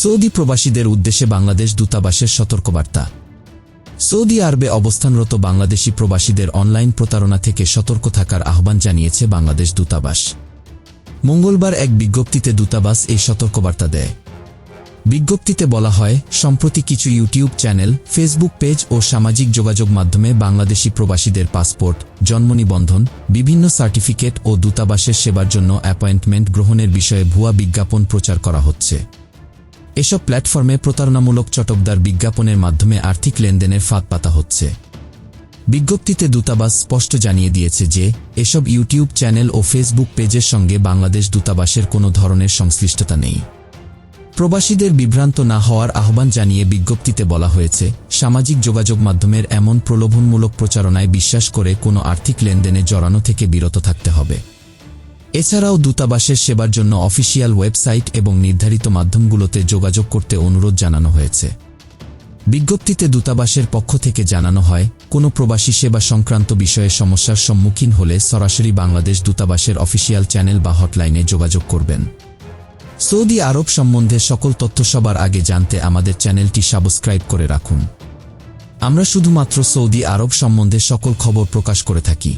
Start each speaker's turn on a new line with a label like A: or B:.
A: Saudi প্রবাসীদের উদ্দেশ্যে বাংলাদেশ দূতাবাসের সতর্কবার্তা। সৌদি আরবে অবস্থানরত বাংলাদেশি প্রবাসীদের অনলাইন প্রতারণা থেকে সতর্ক থাকার আহ্বান জানিয়েছে বাংলাদেশ দূতাবাস। মঙ্গলবার এক বিজ্ঞপ্তিতে দূতাবাস এই সতর্কবার্তা দেয়। বিজ্ঞপ্তিতে বলা হয়, সম্প্রতি কিছু ইউটিউব চ্যানেল, ফেসবুক পেজ ও সামাজিক যোগাযোগ মাধ্যমে বাংলাদেশি প্রবাসীদের পাসপোর্ট, জন্ম নিবন্ধন, বিভিন্ন সার্টিফিকেট ও দূতাবাসের সেবার জন্য অ্যাপয়েন্টমেন্ট গ্রহণের বিষয়ে ভুয়া বিজ্ঞাপন প্রচার করা হচ্ছে। এসব প্ল্যাটফর্মে প্রতারণামূলক চটকদার বিজ্ঞাপনের মাধ্যমে আর্থিক লেনদেনের ফাঁদ পাতা হচ্ছে। বিজ্ঞপ্তিতে দূতাবাস স্পষ্ট জানিয়ে দিয়েছে যে, এসব ইউটিউব চ্যানেল ও ফেসবুক পেজের সঙ্গে বাংলাদেশ দূতাবাসের কোনো ধরনের সংশ্লিষ্টতা নেই। প্রবাসীদের বিভ্রান্ত না হওয়ার আহ্বান জানিয়ে বিজ্ঞপ্তিতে বলা হয়েছে, সামাজিক যোগাযোগ মাধ্যমের এমন প্রলোভনমূলক প্রচারণায় বিশ্বাস করে কোনো আর্থিক লেনদেনে জড়ানো থেকে বিরত থাকতে হবে। এছাড়াও দূতাবাসের সেবার জন্য অফিসিয়াল ওয়েবসাইট এবং নির্ধারিত মাধ্যমগুলোতে যোগাযোগ করতে অনুরোধ জানানো হয়েছে। বিজ্ঞপ্তিতে দূতাবাসের পক্ষ থেকে জানানো হয়, কোনো প্রবাসী সেবা সংক্রান্ত বিষয়ে সমস্যার সম্মুখীন হলে সরাসরি বাংলাদেশ দূতাবাসের অফিসিয়াল চ্যানেল বা হটলাইনে যোগাযোগ করবেন। সৌদি আরব সম্বন্ধে সকল তথ্য সবার আগে জানতে আমাদের চ্যানেলটি সাবস্ক্রাইব করে রাখুন। আমরা শুধুমাত্র সৌদি আরব সম্বন্ধে সকল খবর প্রকাশ করে থাকি।